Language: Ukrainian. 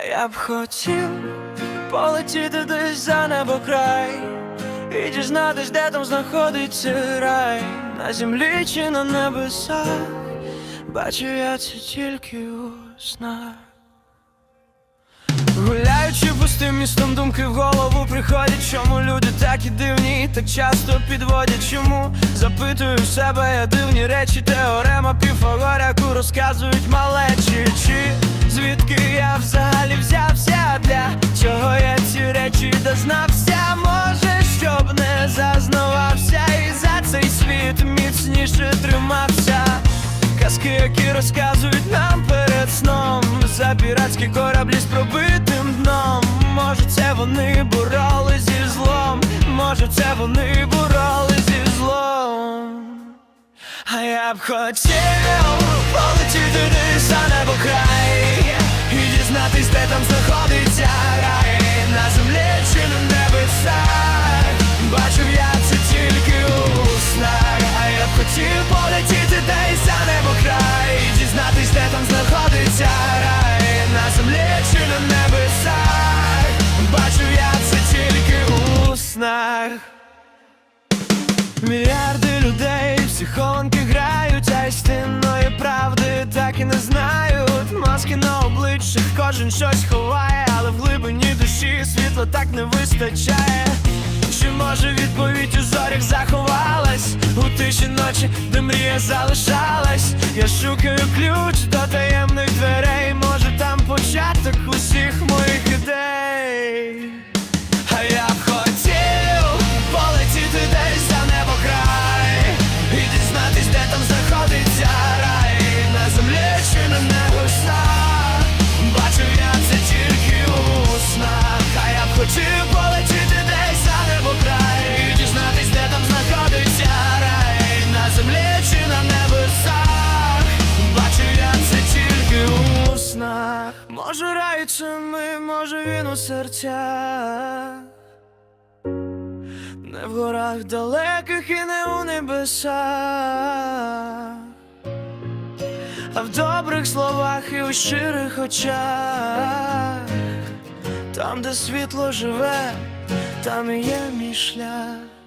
А я б хотів полетіти десь за небо край. І дізнатись, де там знаходиться рай. На землі чи на небесах? Бачу я це тільки у снах Гуляючи пустим містом, думки в голову приходять, чому люди такі дивні так часто підводять, чому запитую в себе я дивні речі, теорема Піфагора, яку розказують малечі, чи звідки я взагалі взявся, для чого я ці речі дознався, може, щоб не зазнавався, і за цей світ міцніше тримався. Казки, які розказують нам перед сном За піратські кораблі з вони боролись зі злом. Може це вони боролись зі злом. А я б хотів людей, грають, а істинної правди так і не знають. Маски на обличчях, кожен щось ховає, але в глибині душі світла так не вистачає. Чи може відповідь у зорях заховалась у тиші ночі, де мрія залишалась? Я шукаю ключ до таємних дверей, може там початок усіх Може це ми, може він у серцях. Не в горах далеких і не у небесах, а в добрих словах і у щирих очах, там, де світло живе, там і є мій шлях.